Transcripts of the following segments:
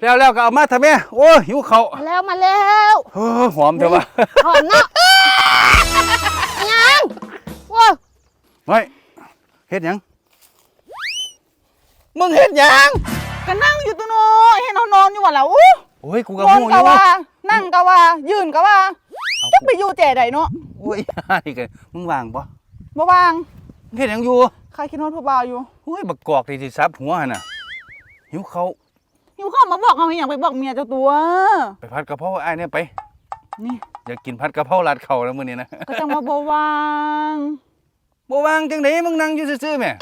แล้วแล้วก็เอามาทำแม่โอ้ยหิวเขาวมาแล้วมาแล้วเออหอมเถอะวะหอมเนาะยังว้าวเฮ้ยเฮ็ดหยังมึงเฮ็ดหยังก็นั่งอยู่ตัวน้อยเห็นเขานอนอยู่ว่าแล้วอู้โอ้ยกูนก็อนหูอก็ยู่ว่านั่งก็ว่า ยืนก็ว่าเอาจักไปอยู่แจ่ใดเนาะโอ้ยนี่ก็มึงว่างปะบ่วางมึงเฮ็ดหยังอยู่ใครคิดฮอดผู้บ่าวอยู่โอ้ยบักกอกที่สิซับหัวหั่นน่ะหิวเขา วหิวข้าวมาบอกเอาอหย่างไปบอกเมียเจ้าตัว ไปผัดกะเพราอ้ายเนี่ยไป นี่ อยากกินผัดกะเพราราดเข่าวแล้วมื้อนี้นะ ก็จังว่าบ่วางบ่ว่างจังไดมึงนั่งอยู่ซื่อๆแหม่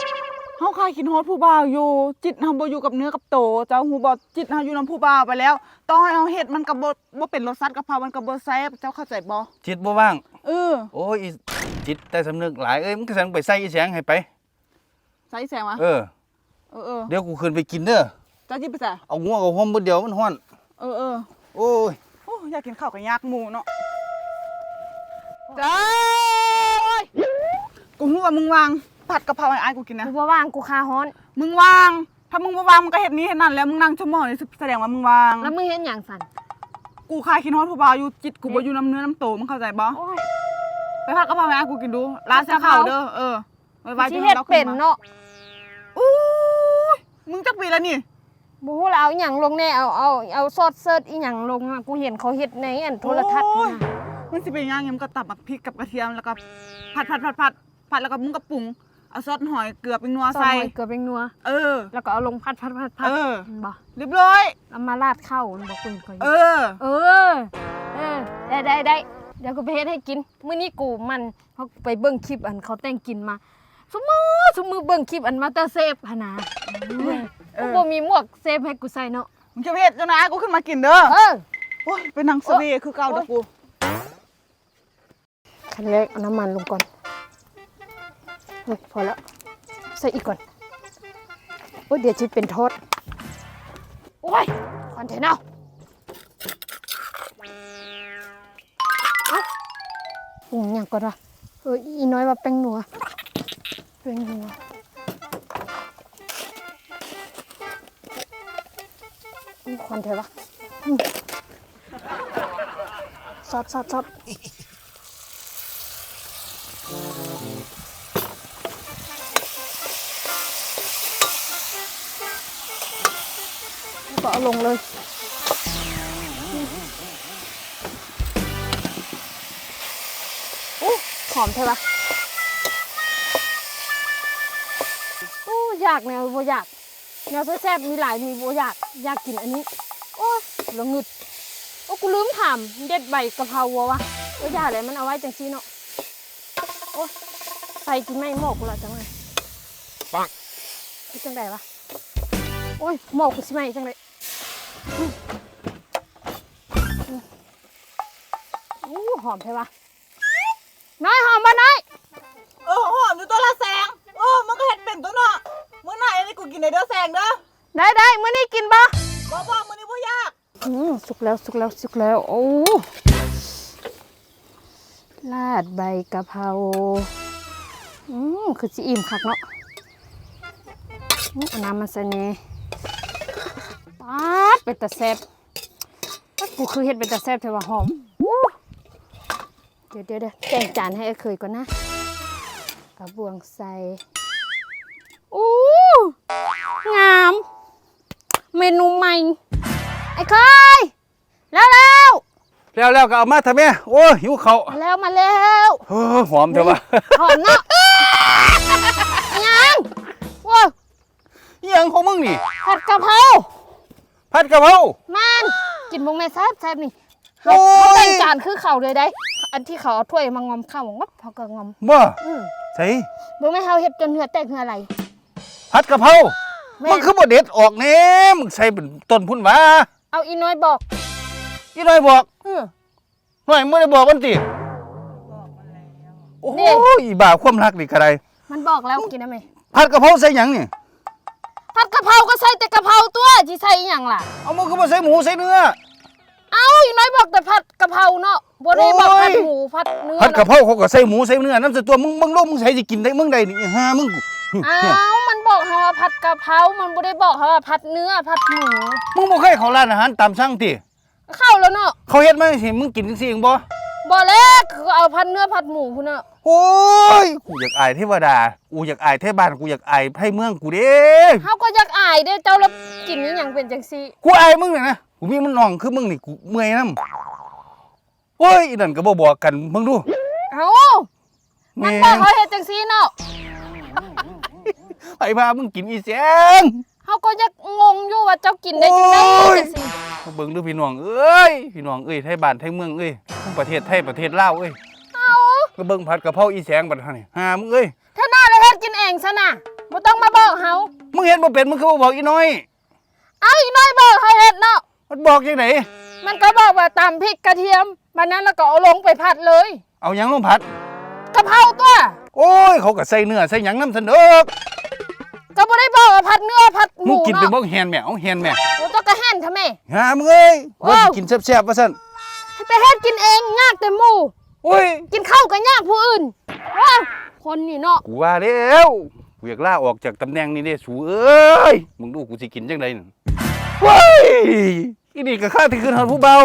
เฮาใครคิดฮอดผู้บ่าวอยู่ จิตเฮาบ่อยู่กับเนื้อกับโตเจ้าหูบ่จิตเฮาอยู่นํผู้บ่าวไปแล้วต้องให้เฮาเฮ็ดมันก็บ่บ่เป็นรสชาติกะเพรามันก็บ่แซ่บเจ้าเข้าใจบ่จิตบ่ว่าง เออโอ้ยอีจิตแต่สำนึกหลายเอ้ยมึงก็สั่งไปใส่อีแสงให้ไป ใส่แสงวะเออ เออเออเดี๋ยวกูขึ้นไปกินเด้อเจ้าจิไปใส่เอางัวกับหอมบ่เดียวมันฮ้อน เออเออโอ้ยโอ้อยากกินข้าวกับยากหมูเนาะจ้ากูรู้ว่ามึงวางผัดกะเพราไอ้ไอ้ายกูกินนะ กูบ่ว่างกูคาฮ้อน มึงวาง ถ้ามึงบ่วางมึงก็เห็นนี้เห็นนั่นแล้วมึงนั่งชั่วโมงนี่แสดงว่ามึงวาง แล้วมึงเห็นหยังสั่นกูคายคิดฮอดผู้บ่าวอยู่จิตกูบ่อยู่น้ำเนื้อน้ำโตมึงเข้าใจบ่โอ้ยไปผัดกะเพราไอ้ไอ้ายกูกินดูร้านเสื้อขาวเด้อเออไว้ไว้สิเฮ็ดเป็นเนาะอู้ยมึงจักปีแล้วนี่ บ่ฮู้แล้วเอาหยังลงแน่เอาเอาเอาซอสเซิร์ชอีหยังลงอะกูเห็นเขาเฮ็ดในอันโทรทัศน์โอ้นั่ยนน่ะมันสิเป็นย่างยำกับตับบักพริกกับกระเทียมแล้วก็ผัดผัดผัดผัดผัดแล้วก็มึงก็ปรุงเอาซอสหอยเกลือเป็นนัวซอสใส่หอยเกลือเป็นนัว เออ แล้วก็เอาลงพัดพัดพัดพัดเออ มันบ่เรียบร้อย เอามาราดข้าวมันบ่กูเห็นเขาเอเฮ็ดอเออ เออ ได้ได้ได้เดี๋ยวกูไปเฮ็ดให้กิน มื้อนี้กูมันเขาไปเบิ่งคลิปอันเขาแต่งกินมาสมมือสมมือเบิ่งคลิปอันมาสเตอร์เซฟหนนะเอ กูอบ่มีหมวกเซฟให้กูใส่เนาะ มึงจะไปเฮ็ดจังไดกูขึ้นมากินเด้อเออ โอ้ยเป็นนางสวีคือเก่าเด้อกูขั้นแรกเอาน้ำมันลงก่อนอืมพอแล้ว ใส่อีกก่อน โอ้ยเดี๋ยวจะเป็นโทษโอ้ยคอนเทนเนอร์ปรุงอย่างก่อนวะเอออีน้อยว่าแป้งนัวแป้งนัว ควันเถอะวะอืมซอสซอสซอสก็เอาลงเลยโอ้หอมใช่ปะโอ้อยากแนวบ่อยาก แนวแซ่บๆมีหลายมีบ่อยากอยากกินอันนี้ โอ้ยแล้วงึดโอ้กูลืมถามเด็ดใบกะเพราวัววะโอ้ยอยากเลยมันเอาไว้จังซี่เนาะโอ้ยใส่กินไม่หมกกูละจังเลยปังจังไดวะโอ้ยหมกกูสิไหมจังเลยอู้หอมใช่ปะน้อยหอมปะน้อยเออหอมอยู่ตัวละแสงโอ้มันก็เฮ็ดเป็นตัวเนาะ มื้อไหนนี่กูกินได้เด้อแสงเด้อได้ได้มื้อนี้กินปะบ่บ่มื้อนี้บ่ยากอืมสุกแล้วสุกแล้วสุกแล้วโอ้ลาดใบกะเพราอืมคือสิอิ่มคักเนาะอืมเอาน้ำมันใส่เน่ป๊าดเป็นตะแซ่บป๊าดกูคือเฮ็ดเป็นตะแซ่บเทว่าหอมอู้เดี๋ยวเดี๋ยวเดี๋ยวแต่งจานให้ไอ้เคยก่อนนะกระบวงใส่อู้ ไอ้เคยแล้วแล้วแล้วแล้วก็เอามาทำแม่โอ้ยหิวเขาวมาแล้วมาแล้วเออหอมเถอะวะหอมเนาะยังว้าวอิหยังของมึงนี่ผัดกะเพราผัดกะเพรามันกินบงแม่แซ่บแซ่บนี่โอ้เขายแต่งจานคือเขาเลยได้ อันที่เขาเอาถ้วยมางอมข้าวงับเขาก็งอมบ่อืมใส่บงแม่เขาเฮ็ดจนเหือแตกเหืออะไรผัดกะเพราแม่มันคือบ่เด็ดออกแน่มึงใส่เป็นต้นพุ่นหวาเอาอีน้อยบอกอีน้อยบอกเออหน่อยมึงได้บอกมันติโอ้โหนี่อีบ้าความรักนี่กระไรมันบอกแล้วกินได้ไหมผัดกะเพราใส่หยังนี่ผัดกะเพราก็ใส่แต่กะเพราตัวที่ใส่อีหยังล่ะเอามึงก็บ่ใส่หมูใส่เนื้อเอาอีน้อยบอกแต่ผัดกะเพราเนาะบ่ได้บอกโอ้ยผัดหมูผัดเนื้อผัดกะเพราเขาก็ใส่หมูใส่เนื้อน้ำใส่ตัวมึงมึงลงมึงใส่สิกินได้มึงได้นี่ฮามึงกูอ้าวมัน บบอกเฮาว่าผัดกะเพรา มันบ่ได้บอกเฮาว่าผัดเนื้อผัดหมูมึงบ่เคยเข้าร้านอาหารตามสั่งติเข้าแล้วเนาะเขาเฮ็ดมาจังซี่มึงกินจังซี่เองบ่บ่แลกคือเอาผัดเนื้อผัดหมูพุ่นน่ะโอ้ยกูอยากอายเทวดากูอยากอายเทพบ้านกูอยากอายไผเมืองกูเด้เฮาก็อยากอายเด้เจ้าแล้วกินอีหยังเป็นจังซี่กูอายมึงเนี่ยนะกูมีมันน้องคือมึงนี่กูเมื่อยนํโอ้ยอีนั่นก็บ่บอกกันมึงดูเอ้ามันบอกเฮาเฮ็ดจังซี่เนาะ ไปพามึงกินอีแสงเฮาก็อยากงงอยู่ว่าเจ้ากินได้จังได๋โอ้ยจังซี่มาเบิ่งดูพี่น้องเอ้ยพี่น้องเอ้ยไทยบ้านไทยเมืองเอ้ยทั้งประเทศไทยประเทศลาวเอ้ยเอ้าก็เบิ่งผัดกะเพราอีแสงบัดหั่นนี่หามึงเอ้ยถ้าหน้าเลยเฮ็ดกินเองซะน่ะบ่ต้องมาบอกเฮามึงเห็นบ่เป็นมึงคือบ่บอกอีน้อยเอ้าอีน้อยบอกเฮาเฮ็ดเนาะมันบอกจังไดมันก็บอกว่าตำพริกกระเทียมบัดนั้นแล้วก็เอาลงไปผัดเลย เอาหยังลงผัดกะเพราตัว โอ้ย เขาก็ใส่เนื้อใส่หยังน้ำเสนอก็ บ่ได้บอกว่าผัดเนื้อผัดหมึงมูกินเป็นเนาะบ่แฮนแม่เอาแฮนแม่โอ้เจ้าก็แห่นทำไมหามึงเอ้ยว้าวว่าสิกินแซ่บๆว่าซั่นให้ไปเฮ็ดกินเองยากแต่หมู่โอ้ยกินข้าวก็ยากผู้อื่นว้าวคนนี่เนาะกูว่าแล้วกูอยากลาออกจากตำแหน่งนี้เด้สูเอ้ยมึงดูกูสิกินจังไดนั่นเฮ้ยอีนี่ก็ข้าที่ขึ้นหาผู้เบา